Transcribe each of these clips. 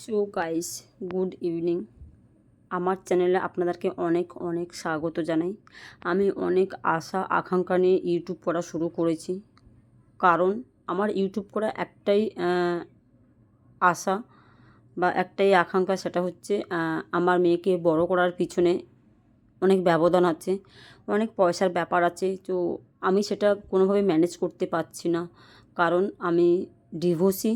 So guys good evening আমার চ্যানেলে আপনাদেরকে অনেক অনেক স্বাগত জানাই। আমি অনেক আশা, আকাঙ্ক্ষা নিয়ে ইউটিউব করা শুরু করেছি। কারণ আমার ইউটিউব করা একটাই আশা বা একটাই আকাঙ্ক্ষা, সেটা হচ্ছে আমার মেয়েকে বড় করার পিছনে অনেক ব্যবধান আছে, অনেক পয়সার ব্যাপার আছে। তো আমি সেটা কোনোভাবে ম্যানেজ করতে পারছি না। কারণ আমি ডিভোর্সি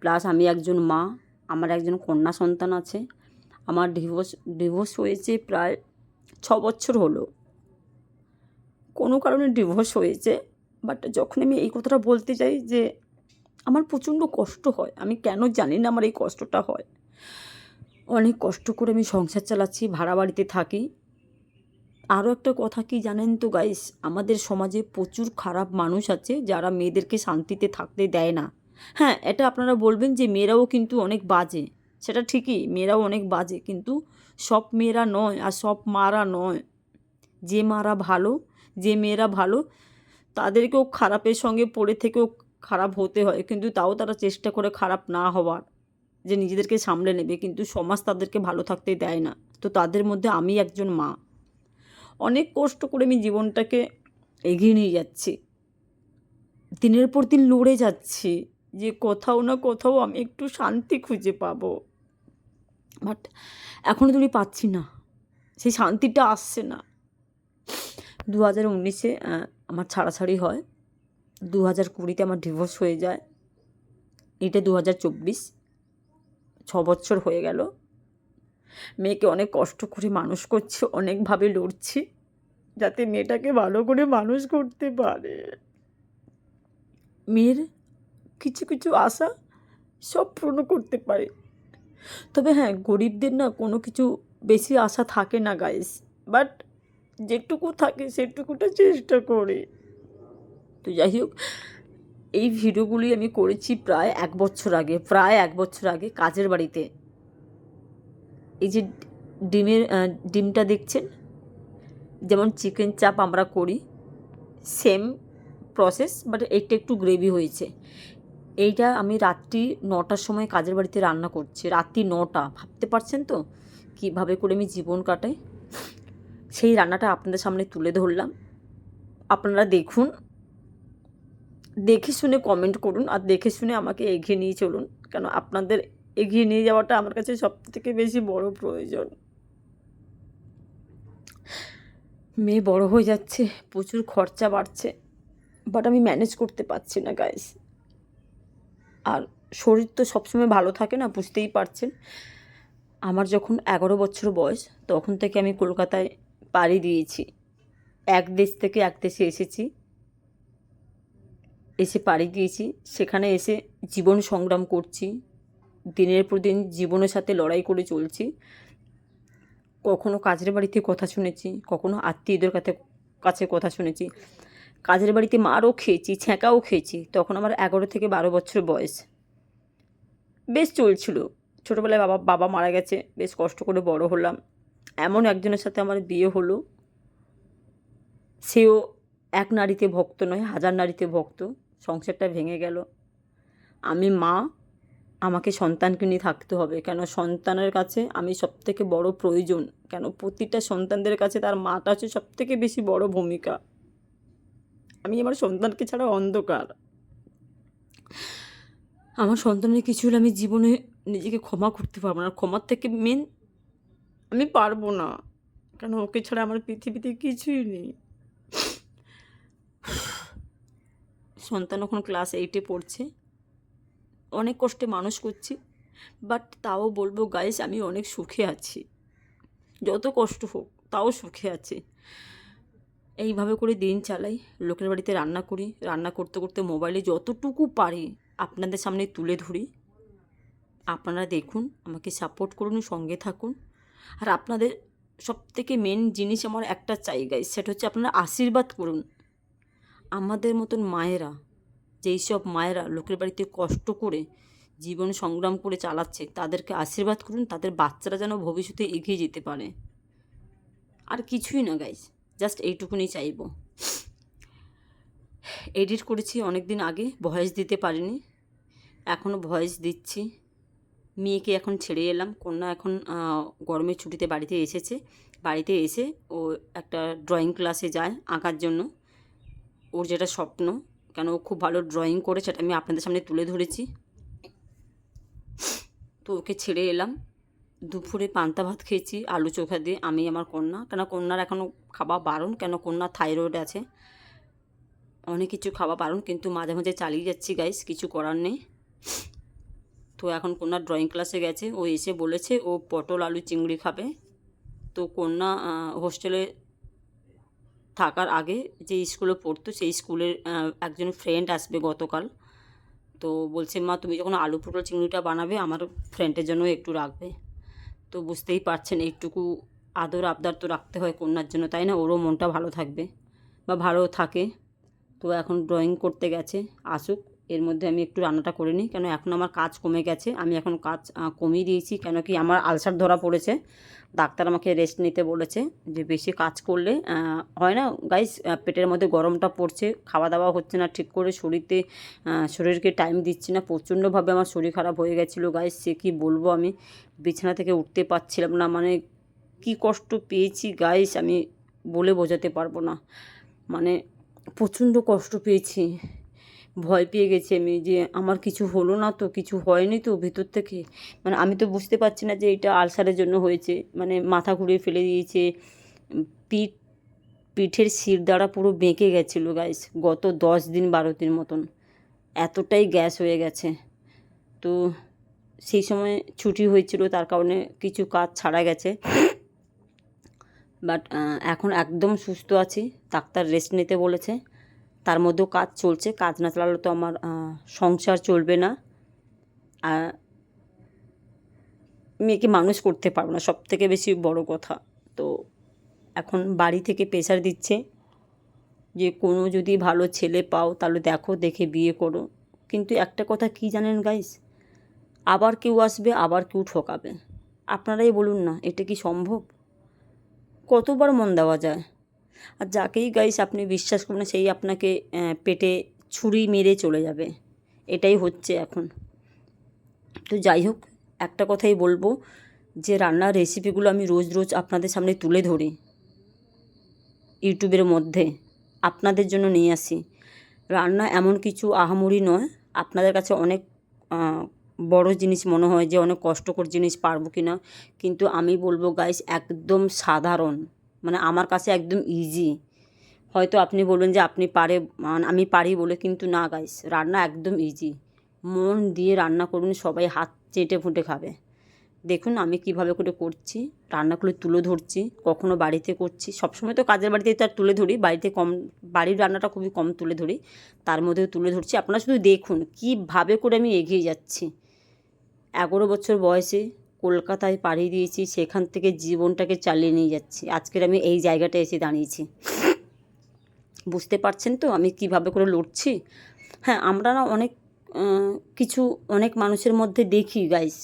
প্লাস আমি একজন মা, আমার একজন কন্যা সন্তান আছে। আমার ডিভোর্স ডিভোর্স হয়েছে প্রায় ছ বছর হলো। কোনো কারণে ডিভোর্স হয়েছে বাট যখন আমি এই কথাটা বলতে চাই যে আমার প্রচণ্ড কষ্ট হয়, আমি কেন জানি না আমার এই কষ্টটা হয়। অনেক কষ্ট করে আমি সংসার চালাচ্ছি, ভাড়া বাড়িতে থাকি। আরও একটা কথা কি জানেন তো গাইস আমাদের সমাজে প্রচুর খারাপ মানুষ আছে যারা মেয়েদেরকে শান্তিতে থাকতে দেয় না। হ্যাঁ এটা আপনারা বলবেন যে মেয়েরাও কিন্তু অনেক বাজে। সেটা ঠিকই, মেয়েরাও অনেক বাজে, কিন্তু সব মেয়েরা নয় আর সব মারা নয়। যে মারা ভালো, যে মেয়েরা ভালো, তাদেরকেও খারাপের সঙ্গে পড়ে থেকেও খারাপ হতে হয়, কিন্তু তাও তারা চেষ্টা করে খারাপ না হওয়ার, যে নিজেদেরকে সামলে নেবে, কিন্তু সমাজ তাদেরকে ভালো থাকতে দেয় না। তো তাদের মধ্যে আমি একজন মা। অনেক কষ্ট করে আমি জীবনটাকে এগিয়ে নিয়ে যাচ্ছি। দিনের পর দিন লড়ে যাচ্ছি। যে কোথাও না কোথাও আমি একটু শান্তি খুঁজে পাবো। বাট এখনও তুমি পাচ্ছি না। সেই শান্তিটা আসছে না। দু হাজার উনিশে আমার ছাড়াছাড়ি হয়। দু হাজার কুড়িতে আমার ডিভোর্স হয়ে যায়। এটা দু হাজার চব্বিশ। ছ বছর হয়ে গেল। মেয়েকে অনেক কষ্ট করে মানুষ করছি, অনেকভাবে লড়ছি, যাতে মেয়েটাকে ভালো করে মানুষ করতে পারে। মেয়ের কিছু কিছু আশা সব পূর্ণ করতে পারে। তবে হ্যাঁ গরিবদের না কোনো কিছু বেশি আশা থাকে না গাইস বাট যেটুকু থাকে সেটুকুটা চেষ্টা করে। তো যাই হোক, এই ভিডিওগুলি আমি করেছি প্রায় এক বছর আগে, প্রায় এক বছর আগে কাজের বাড়িতে। এই যে ডিমের ডিমটা দেখছেন? যেমন চিকেন চাপ আমরা করি সেম প্রসেস বাট এইটা একটু গ্রেভি হয়েছে। এইটা আমি রাত্রি নটার সময় কাজের বাড়িতে রান্না করছি। রাত্রি নটা। ভাবতে পারছেন তো? কীভাবে করে আমি জীবন কাটাই? সেই রান্নাটা আপনাদের সামনে তুলে ধরলাম। আপনারা দেখুন। দেখে শুনে কমেন্ট করুন আর দেখে শুনে আমাকে এগিয়ে নিয়ে চলুন। কেন আপনাদের এগিয়ে নিয়ে যাওয়াটা আমার কাছে সব থেকে বেশি বড় প্রয়োজন। মেয়ে বড় হয়ে যাচ্ছে, প্রচুর খরচা বাড়ছে বাট আমি ম্যানেজ করতে পারছি না গাইস আর শরীর তো সবসময় ভালো থাকে না, বুঝতেই পারছেন। আমার যখন এগারো বছর বয়স, তখন থেকে আমি কলকাতায় পাড়ি দিয়েছি। এক দেশ থেকে এক দেশে এসেছি। এসে পাড়ি দিয়েছি। সেখানে এসে জীবন সংগ্রাম করছি। দিনের পর দিন জীবনের সাথে লড়াই করে চলছি। কখনো কাজের বাড়িতে কথা শুনেছি, কখনো আত্মীয়দের কাছে কাছে কথা শুনেছি। কাজের বাড়িতে মারও খেয়েছি, ছ্যাঁকাও খেয়েছি। তখন আমার এগারো থেকে বারো বছর বয়স। বেশ চলছিল। ছোটোবেলায় বাবা বাবা মারা গেছে। বেশ কষ্ট করে বড় হলাম। এমন একজনের সাথে আমার বিয়ে হলো। সেও এক নারীতে ভক্ত নয়, হাজার নারীতে ভক্ত। সংসারটা ভেঙে গেল। আমি মা, আমাকে সন্তানকে নিয়ে থাকতে হবে। কেন? সন্তানের কাছে আমি সবথেকে বড় প্রয়োজন। কেন? প্রতিটা সন্তানদের কাছে তার মাটা হচ্ছে সবথেকে বেশি বড় ভূমিকা। আমি আমার সন্তানকে ছাড়া অন্ধকার। আমার সন্তানের কিছু হলে আমি জীবনে নিজেকে ক্ষমা করতে পারব না। ক্ষমার থেকে মেন আমি পারব না। কেন? ওকে ছাড়া আমার পৃথিবীতে কিছুই নেই। সন্তান এখন ক্লাস এইটে পড়ছে। অনেক কষ্টে মানুষ করছি। বাট তাও বলব গাইস আমি অনেক সুখে আছি। যত কষ্ট হোক তাও সুখে আছি। এইভাবে করে দিন চালাই, লোকের বাড়িতে রান্না করি, রান্না করতে করতে মোবাইলে যতটুকু পারি আপনাদের সামনে তুলে ধরি। আপনারা দেখুন, আমাকে সাপোর্ট করুন, সঙ্গে থাকুন। আর আপনাদের সব থেকে মেন জিনিস আমার একটা চাই গাইস সেটা হচ্ছে আপনারা আশীর্বাদ করুন। আমাদের মতন মায়েরা, যেই সব মায়েরা লোকের বাড়িতে কষ্ট করে জীবন সংগ্রাম করে চালাচ্ছে, তাদেরকে আশীর্বাদ করুন, তাদের বাচ্চারা যেন ভবিষ্যতে এগিয়ে যেতে পারে। আর কিছুই না গাইজ জাস্ট এইটুকুনি চাইব। এডিট করেছি অনেক দিন আগে ভয়েস দিতে পারিনি। এখনও ভয়েস দিচ্ছি। মেয়েকে এখন ছেড়ে এলাম। কন্যা এখন গরমের ছুটিতে বাড়িতে এসেছে। বাড়িতে এসে ও একটা ড্রয়িং ক্লাসে যায় আঁকার জন্য। ওর যেটা স্বপ্ন, কেন ও খুব ভালো ড্রয়িং করে সেটা আমি আপনাদের সামনে তুলে ধরেছি। তো ওকে ছেড়ে এলাম। দুপুরে পান্তা ভাত খেয়েছি, আলু চোখা দিয়ে, আমি, আমার কন্যা। কেন, কন্যার এখনও খাওয়া বারণ, কেন, কন্যা থাইরয়েড আছে। অনেক কিছু খাওয়া বারণ, কিন্তু মাঝে মাঝে চালিয়ে যাচ্ছি গাইস কিছু করার নেই। তো এখন কন্যা ড্রয়িং ক্লাসে গেছে, ও এসে বলেছে, ও পটল, আলু, চিংড়ি খাবে। তো কন্যা হোস্টেলে থাকার আগে যে স্কুলে পড়তো, সেই স্কুলের একজন ফ্রেন্ড আসবে গতকাল। তো বলছে, মা, তুমি যখন আলু, পটল, চিংড়িটা বানাবে, আমার ফ্রেন্ডের জন্য একটু রাখবে। তো বুঝতেই পারছেন, এইটুকু আদর আবদার তো রাখতে হয় কন্যার জন্য, তাই না? ওরও মনটা ভালো থাকবে বা ভালো থাকে। তো এখন ড্রয়িং করতে গেছে, আসুক। এর মধ্যে আমি একটু রান্নাটা করে নিই, কেন এখন আমার কাজ কমে গেছে। আমি এখন কাজ কমিয়ে দিয়েছি, কেন কি আমার আলসার ধরা পড়েছে। ডাক্তার আমাকে রেস্ট নিতে বলেছে যে বেশি কাজ করলে হয় না? গাইস পেটের মধ্যে গরমটা পড়ছে, খাওয়া দাওয়া হচ্ছে না ঠিক করে, শরীরতে শরীরকে টাইম দিচ্ছি না, প্রচণ্ডভাবে আমার শরীর খারাপ হয়ে গেছিল। গাইস সে কি বলব আমি? বিছানা থেকে উঠতে পারছিলাম না মানে কি কষ্ট পেয়েছি? গাইস আমি বলে বোঝাতে পারব না। মানে প্রচণ্ড কষ্ট পেয়েছি। ভয় পেয়ে গেছি আমি যে আমার কিছু হলো না তো, কিছু হয়নি তো ভিতর থেকে। মানে আমি তো বুঝতে পারছি না যে এটা আলসারের জন্য হয়েছে। মানে মাথা ঘুরিয়ে ফেলে দিয়েছে। পিঠ, পিঠের শির দ্বারা পুরো বেঁকে গেছিল গাইস গত দশ দিন বারো দিন মতন। এতটাই গ্যাস হয়ে গেছে। তো সেই সময় ছুটি হয়েছিল, তার কারণে কিছু কাজ ছাড়া গেছে। বাট এখন একদম সুস্থ আছি। ডাক্তার রেস্ট নিতে বলেছে। তার মধ্যেও কাজ চলছে, কাজ না চালালে তো আমার সংসার চলবে না। আর মেয়েকে মানুষ করতে পারব না সব থেকে বেশি বড় কথা। তো এখন বাড়ি থেকে প্রেশার দিচ্ছে যে, কোনো যদি ভালো ছেলে পাও তাহলে দেখো, দেখে বিয়ে করো। কিন্তু একটা কথা কি জানেন গাইস আবার কেউ আসবে, আবার কেউ ঠকাবে। আপনারাই বলুন না, এটা কি সম্ভব? কতবার মন দেওয়া যায়? আর যাকেই গাইস আপনি বিশ্বাস করবেন সেই আপনাকে পেটে ছুরি মেরে চলে যাবে। এটাই হচ্ছে এখন। তো যাই হোক, একটা কথাই বলব, যে রান্নার রেসিপিগুলো আমি রোজ রোজ আপনাদের সামনে তুলে ধরি, ইউটিউবের মধ্যে, আপনাদের জন্য নিয়ে আসি। রান্না এমন কিছু আহামরি নয়, আপনাদের কাছে অনেক বড় জিনিস মনে হয় যে অনেক কষ্টকর জিনিস পারব কি না কিন্তু আমি বলব, গাইস, একদম সাধারণ। মানে আমার কাছে একদম ইজি হয়তো আপনি বলবেন যে আপনি পারে মানে আমি পারি বলে কিন্তু না গাইস রান্না একদম ইজি মন দিয়ে রান্না করুন, সবাই হাত চেটে ফুটে খাবে। দেখুন আমি কীভাবে করে করছি, রান্নাগুলো তুলে ধরছি, কখনো বাড়িতে করছি। সবসময় তো কাজের বাড়িতে তো আর তুলে ধরি, বাড়িতে কম, বাড়ির রান্নাটা খুবই কম তুলে ধরি, তার মধ্যেও তুলে ধরছি। আপনারা শুধু দেখুন, কীভাবে করে আমি এগিয়ে যাচ্ছি। এগারো বছর বয়সে কলকাতায় পাড়ি দিয়েছি, সেখান থেকে জীবনটাকে চালিয়ে নিয়ে যাচ্ছি। আজকের আমি এই জায়গাটা এসে দাঁড়িয়েছি। বুঝতে পারছেন তো আমি কীভাবে করে লড়ছি? হ্যাঁ আমরা না অনেক কিছু অনেক মানুষের মধ্যে দেখি গাইস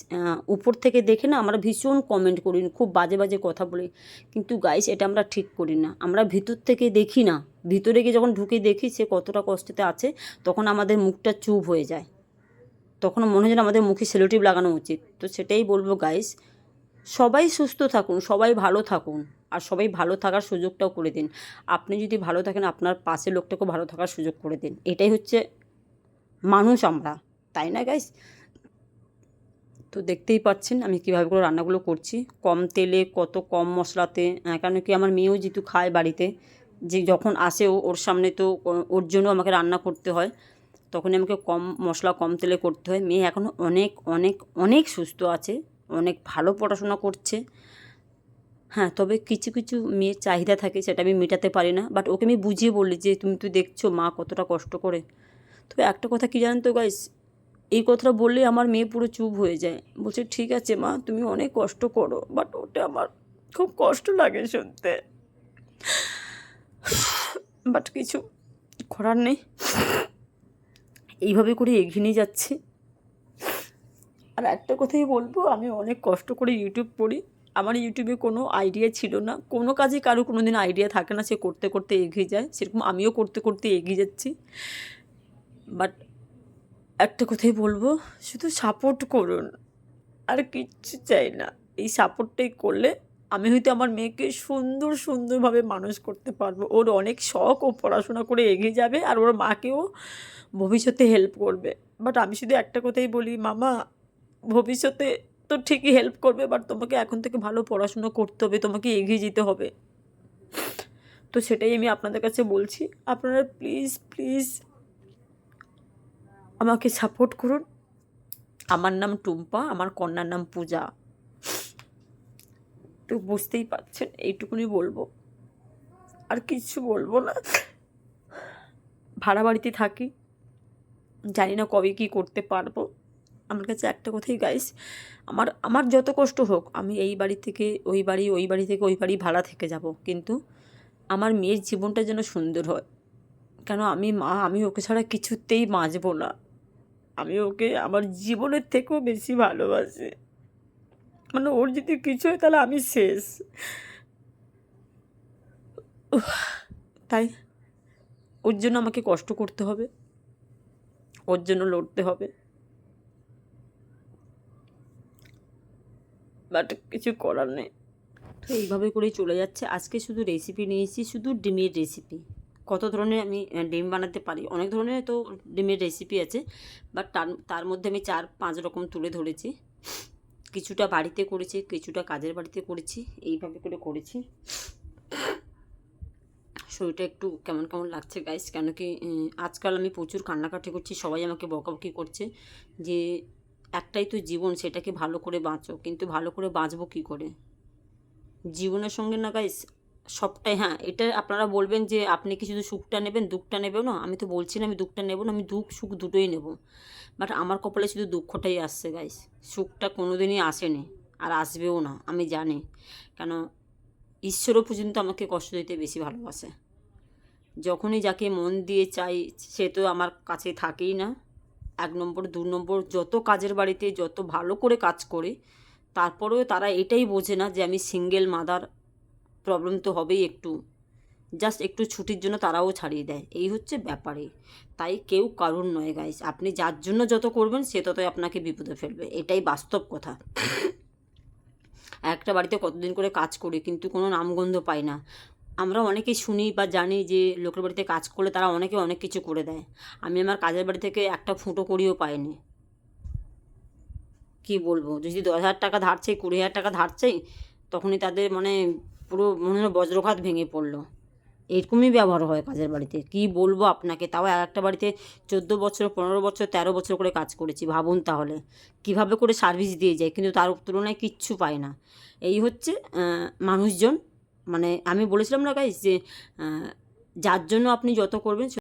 উপর থেকে দেখে না আমরা ভীষণ কমেন্ট করি, খুব বাজে বাজে কথা বলি। কিন্তু গাইস এটা আমরা ঠিক করি না। আমরা ভিতর থেকে দেখি না। ভিতরে গিয়ে যখন ঢুকে দেখি সে কতটা কষ্টতে আছে, তখন আমাদের মুখটা চুপ হয়ে যায়। তখন মনে হয় আমাদের মুখে সেলোটিভ লাগানো উচিত। তো সেটাই বলব গাইস সবাই সুস্থ থাকুন, সবাই ভালো থাকুন, আর সবাই ভালো থাকার সুযোগটাও করে দিন। আপনি যদি ভালো থাকেন, আপনার পাশের লোকটাকেও ভালো থাকার সুযোগ করে দিন। এটাই হচ্ছে মানুষ আমরা, তাই না গাইস তো দেখতেই পাচ্ছেন আমি কীভাবে করে রান্নাগুলো করছি। কম তেলে, কত কম মশলাতে কেন কি আমার মেয়েও যেহেতু খায় বাড়িতে, যে যখন আসে ও, ওর সামনে তো ওর জন্য আমাকে রান্না করতে হয়। তখনই আমাকে কম মশলা কম তেলে করতে হয়। মেয়ে এখনও অনেক অনেক অনেক সুস্থ আছে, অনেক ভালো পড়াশোনা করছে। হ্যাঁ তবে কিছু কিছু মেয়ের চাহিদা থাকে সেটা আমি মেটাতে পারি না। বাট ওকে আমি বুঝিয়ে বললি যে, তুমি তো দেখছ, মা কতটা কষ্ট করে। তবে একটা কথা কি জানেন তো গাইস এই কথাটা বললেই আমার মেয়ে পুরো চুপ হয়ে যায়। বলছে, ঠিক আছে মা, তুমি অনেক কষ্ট করো বাট ওটা আমার খুব কষ্ট লাগে শুনতে। বাট কিছু করার নেই। এইভাবে করে এগিয়ে নিয়ে যাচ্ছি। আর একটা কথাই বলব, আমি অনেক কষ্ট করে ইউটিউব পড়ি। আমার ইউটিউবে কোনো আইডিয়া ছিল না। কোনো কাজে কারও কোনো দিন আইডিয়া থাকে না সে করতে করতে এগিয়ে যায়। সেরকম আমিও করতে করতে এগিয়ে যাচ্ছি। বাট একটা কথাই বলব, শুধু সাপোর্ট করুন। আর কিচ্ছু চাই না। এই সাপোর্টটাই করলে আমি হয়তো আমার মেয়েকে সুন্দর, সুন্দরভাবে মানুষ করতে পারব। ওর অনেক শখ, ও পড়াশোনা করে এগিয়ে যাবে আর ওর মাকেও ভবিষ্যতে হেল্প করবে। বাট আমি শুধু একটা কথাই বলি, মামা, ভবিষ্যতে তো ঠিকই হেল্প করবে বাট তোমাকে এখন থেকে ভালো পড়াশুনো করতে হবে, তোমাকে এগিয়ে যেতে হবে। তো সেটাই আমি আপনাদের কাছে বলছি। আপনারা প্লিজ প্লিজ আমাকে সাপোর্ট করুন। আমার নাম টুম্পা, আমার কন্যার নাম পূজা। তো বুঝতেই পারছেন, এইটুকুনি বলব। আর কিছু বলব না। ভাড়া বাড়িতে থাকি। জানি না কবে কী করতে পারব। আমার কাছে একটা কথাই গাইস আমার আমার যত কষ্ট হোক, আমি এই বাড়ি থেকে ওই বাড়ি ওই বাড়ি থেকে ওই বাড়ি ভাড়া থেকে যাব। কিন্তু আমার মেয়ের জীবনটা যেন সুন্দর হয়। কেন আমি মা, আমি ওকে ছাড়া কিছুতেই বাঁচবো না। আমি ওকে আমার জীবনের থেকেও বেশি ভালোবাসি। মানে ওর যদি কিছু হয় তাহলে আমি শেষ। তাই ওর জন্য আমাকে কষ্ট করতে হবে। ওর জন্য লড়তে হবে। বাট কিছু করার নেই। তো এইভাবে করেই চলে যাচ্ছে। আজকে শুধু রেসিপি নিয়েছি, শুধু ডিমের রেসিপি কত ধরনের আমি ডিম বানাতে পারি? অনেক ধরনের তো ডিমের রেসিপি আছে বাট তার তার মধ্যে আমি চার, পাঁচ রকম তুলে ধরেছি। কিছুটা বাড়িতে করেছি, কিছুটা কাজের বাড়িতে করেছি, এইভাবে করে করেছি। শরীরটা একটু কেমন কেমন লাগছে গাইস কেন কি আজকাল আমি প্রচুর কান্নাকাটি করছি, সবাই আমাকে বকাবকি করছে যে একটাই তো জীবন, সেটাকে ভালো করে বাঁচো। কিন্তু ভালো করে বাঁচবো কী করে? জীবনের সঙ্গে না গাইস সবটাই হ্যাঁ এটা আপনারা বলবেন যে আপনি কি শুধু সুখটা নেবেন, দুঃখটা নেবেন? না, আমি তো বলছি না আমি দুঃখটা নেব না, আমি দুঃখ, সুখ দুটোই নেব। বাট আমার কপালে শুধু দুঃখটাই আসছে গাইস সুখটা কোনো দিনই আসেনি আর আসবেও না, আমি জানি। কেন, ঈশ্বরও পর্যন্ত আমাকে কষ্ট দিতে বেশি ভালোবাসে। যখনই যাকে মন দিয়ে চাই, সে তো আমার কাছে থাকেই না। এক নম্বর, দু নম্বর, যত কাজের বাড়িতে যত ভালো করে কাজ করে, তারপরেও তারা এটাই বোঝে না যে আমি সিঙ্গেল মাদার প্রবলেম তো হবেই একটু। জাস্ট একটু ছুটির জন্য তারাও ছাড়িয়ে দেয়। এই হচ্ছে ব্যাপারে। তাই কেউ কারণ নয় গাইস আপনি যার জন্য যত করবেন, সে ততই আপনাকে বিপদে ফেলবে। এটাই বাস্তব কথা। একটা বাড়িতে কতদিন করে কাজ করি, কিন্তু কোনো নামগন্ধ পাই না। আমরা অনেকেই শুনি বা জানি যে, লোকের বাড়িতে কাজ করলে তারা অনেকে অনেক কিছু করে দেয়। আমি আমার কাজের বাড়ি থেকে একটা ফুটো করিও পাইনি। কি বলব? যদি দশ হাজার টাকা ধার চাই, কুড়ি হাজার টাকা ধার চাই, তখনই তাদের মানে পুরো মনে হলো বজ্রঘাত ভেঙে পড়ল। এরকমই ব্যবহার হয় কাজের বাড়িতে। কি বলব আপনাকে? তাও আর একটা বাড়িতে চোদ্দ বছর, পনেরো বছর, তেরো বছর করে কাজ করেছি, ভাবুন তাহলে। কীভাবে করে সার্ভিস দিয়ে যায়? কিন্তু তার তুলনায় কিচ্ছু পায় না। এই হচ্ছে মানুষজন মানে আমি বলেছিলাম না গাইজ যে যার জন্য আপনি যত করবেন